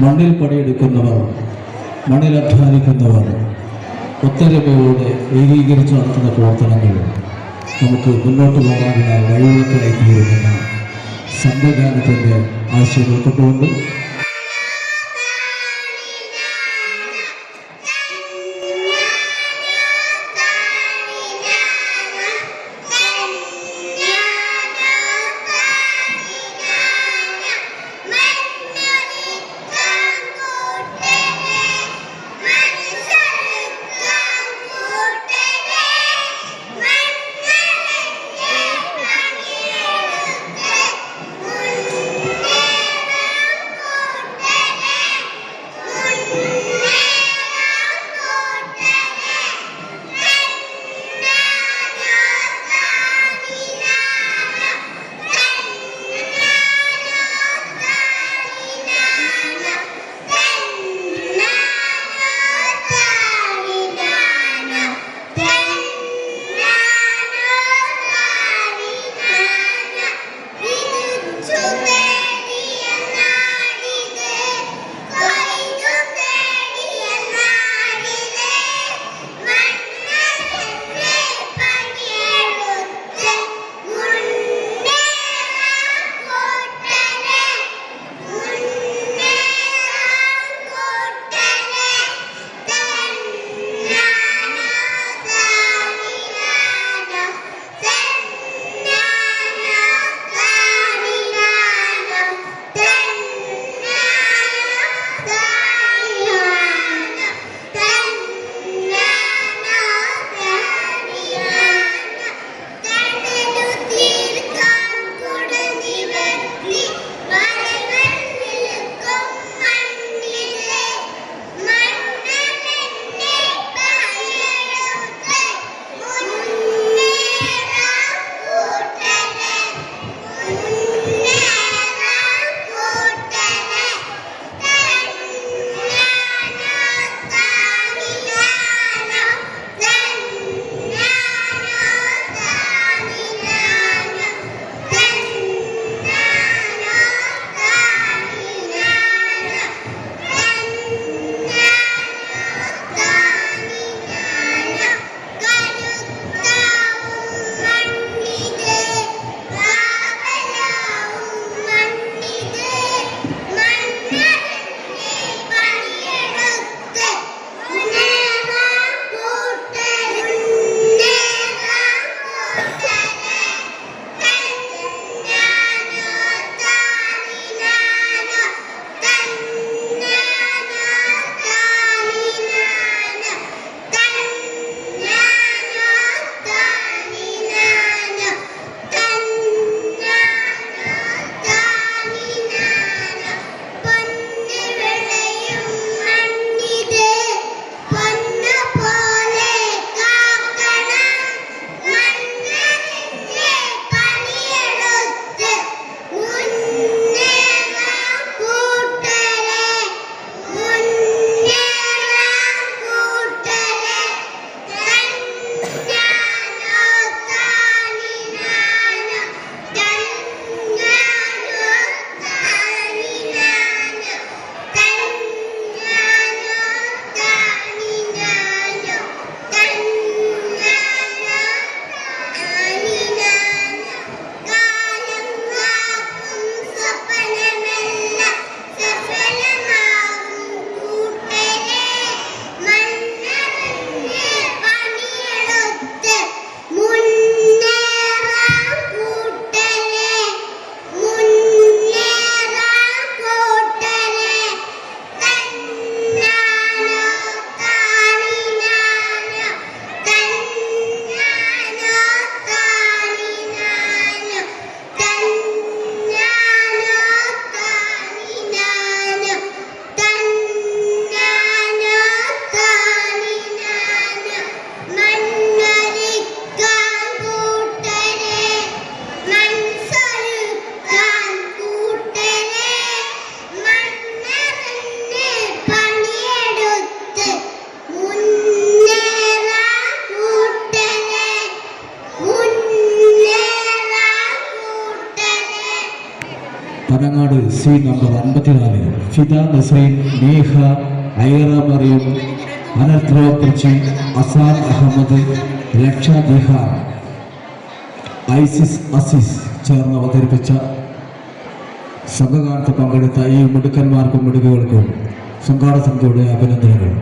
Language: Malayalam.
മണ്ണിൽ പണിയെടുക്കുന്നവർ മണ്ണിൽ അധ്വാനിക്കുന്നവർ ഒത്തൊരുമയോടെ ഏകീകരിച്ച് നടത്തുന്ന പ്രവർത്തനങ്ങൾ നമുക്ക് മുന്നോട്ട് പോകാനുള്ള വഴിവിളക്കായി തീരുമെന്ന സംവിധാനത്തിന്റെ ആശയം ഉൾക്കൊണ്ടുകൊണ്ട് സി നമ്പർ അൻപത്തിനാല്. ഫിദ നസീൻ നേഹ ഐറ മറിയം അനർത്ര കൊച്ചി അസാൻ അഹമ്മദ് ലക്ഷ ബിഹാർ ഐസിസ് അസിസ് ചേർന്ന് അവതരിപ്പിച്ച സംഘകാലത്ത് പങ്കെടുത്ത ഈ മിടുക്കന്മാർക്കും മിടുക്കുകൾക്കും സംഘാട അഭിനന്ദനങ്ങൾ.